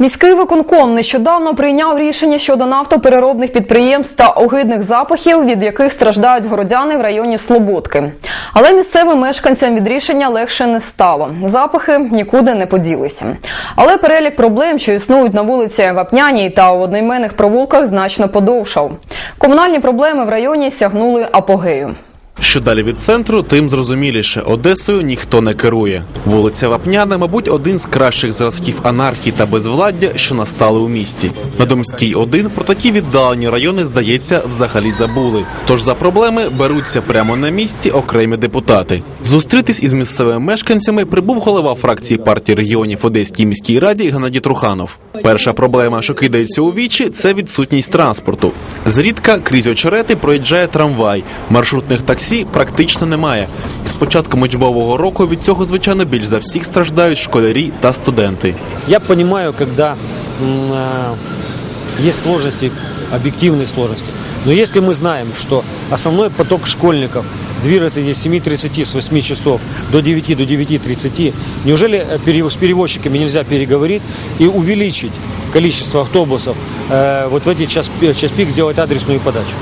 Міський виконком нещодавно прийняв рішення щодо нафтопереробних підприємств та огидних запахів, від яких страждають городяни в районі Слободки. Але місцевим мешканцям від рішення легше не стало. Запахи нікуди не поділися. Але перелік проблем, що існують на вулиці Вапняній та у одноіменних провулках, значно подовшав. Комунальні проблеми в районі сягнули апогею. Що далі від центру, тим зрозуміліше. Одесою ніхто не керує. Вулиця Вапняна, мабуть, один з кращих зразків анархії та безвладдя, що настали у місті. На Домській 1 про такі віддалені райони, здається, взагалі забули. Тож за проблеми беруться прямо на місці окремі депутати. Зустрітись із місцевими мешканцями прибув голова фракції партії регіонів Одеській міській раді Геннадій Труханов. Перша проблема, що кидається у вічі, це відсутність транспорту. Зрідка крізь очерети проїжджає трамвай. Маршрутних таксі практично немає. З початком учбового року від цього, звичайно, більш за всіх страждають школярі та студенти. Я понимаю, когда м, э, есть сложности, объективные сложности. Но если мы знаем, что основной поток школьников движется здесь с 7.30, с 8 часов до 9, до 9.30, неужели э, пере- с перевозчиками нельзя переговорить и увеличить количество автобусов, э, вот в эти час, пи- час пик сделать адресную подачу?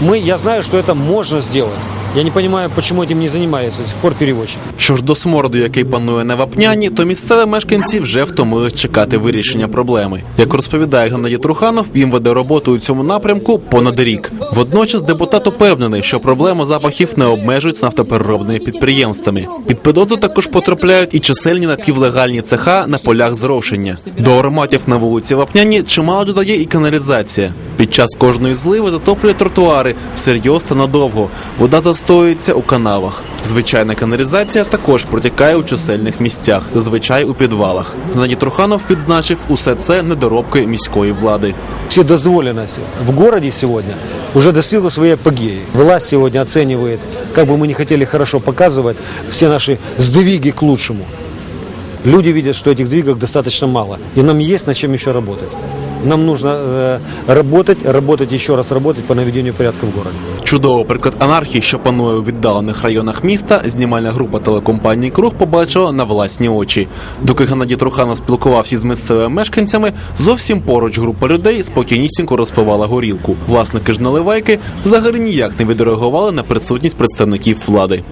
Мы, я знаю, что это можно сделать. Я не понимаю, почему этим не занимаются до сих пор перевозчики. Що ж до смороду, який панує на вапняні, то місцеві мешканці вже втомились чекати вирішення проблеми. Як розповідає Геннадій Труханов, він веде роботу у цьому напрямку понад рік. Водночас депутат упевнений, що проблема запахів не обмежується нафтопереробними підприємствами. Під підозру також потрапляють і чисельні напівлегальні цеха на полях зрошення. До ароматів на вулиці Вапняні чимало додає і каналізація. Під час кожної зливи затоплює тротуари всерйоз та надовго. Вода застоюється у канавах. Звичайна каналізація також протікає у чисельних місцях, зазвичай у підвалах. Геннадій Труханов відзначив усе це недоробки міської влади. Вседозволенность в городе сегодня уже достигла своей апогеи. Власть сегодня оценивает, как бы мы не хотели хорошо показывать, все наши сдвиги к лучшему. Люди видят, что этих сдвигов достаточно мало. И нам есть над чем еще работать. Нам нужно э, работать, работать, еще раз работать по наведению порядка в городе. Чудовий приклад анархії, що панує у віддалених районах міста, знімальна група телекомпанії Круг побачила на власні очі. Доки Геннадій Труханов спілкувався з місцевими мешканцями, зовсім поруч група людей спокійнісінько розпивала горілку. Власники ж наливайки взагалі ніяк не відреагували на присутність представників влади.